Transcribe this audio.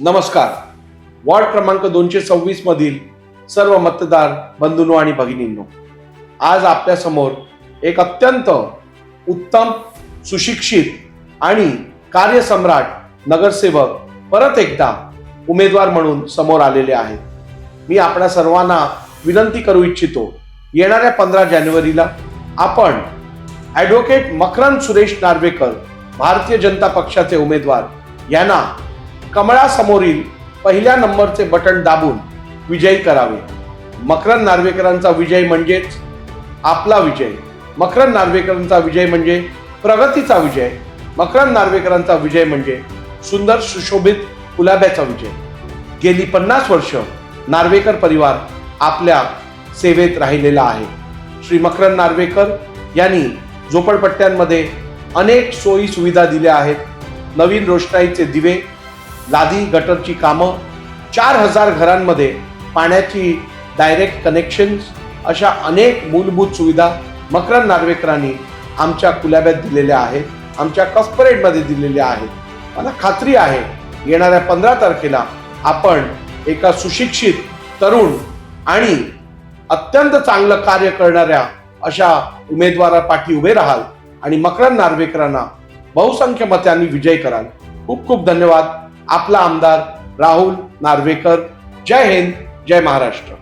नमस्कार. वॉर्ड क्रमांक दोनशे सव्वीस मधील सर्व मतदार बंधूंनो आणि भगिनींनो आज आपल्यासमोर एक अत्यंत उत्तम सुशिक्षित आणि कार्यसम्राट नगरसेवक परत एकदा उमेदवार म्हणून समोर आलेले आहेत. मी आपल्या सर्वांना विनंती करू इच्छितो येणाऱ्या पंधरा जानेवारीला आपण ॲडव्होकेट मकरंद सुरेश नार्वेकर भारतीय जनता पक्षाचे उमेदवार यांना कमळासमोरील पहिल्या नंबरचे बटन दाबून विजयी करावे. मकरंद नार्वेकरांचा विजय म्हणजेच आपला विजय. मकरंद नार्वेकरांचा विजय म्हणजे प्रगतीचा विजय. मकरंद नार्वेकरांचा विजय म्हणजे सुंदर सुशोभित गुलाब्याचा विजय. गेली पन्नास वर्ष नार्वेकर परिवार आपल्या सेवेत राहिलेला आहे. श्री मकरंद नार्वेकर यांनी झोपडपट्ट्यांमध्ये अनेक सोयी सुविधा दिल्या आहेत. नवीन रोषणाईचे दिवे लादी गटरची कामं चार हजार घरांमध्ये पाण्याची डायरेक्ट कनेक्शन्स अशा अनेक मूलभूत सुविधा मकरंद नार्वेकरांनी आमच्या कुलाब्यात दिलेल्या आहेत आमच्या कस्परेटमध्ये दिलेल्या आहेत. मला खात्री आहे येणाऱ्या पंधरा तारखेला आपण एका सुशिक्षित तरुण आणि अत्यंत चांगलं कार्य करणाऱ्या अशा उमेदवारापाठी उभे राहाल आणि मकरंद नार्वेकरांना बहुसंख्य मतांनी विजय कराल. खूप खूप धन्यवाद. आपला आमदार राहुल नार्वेकर. जय हिंद जय महाराष्ट्र.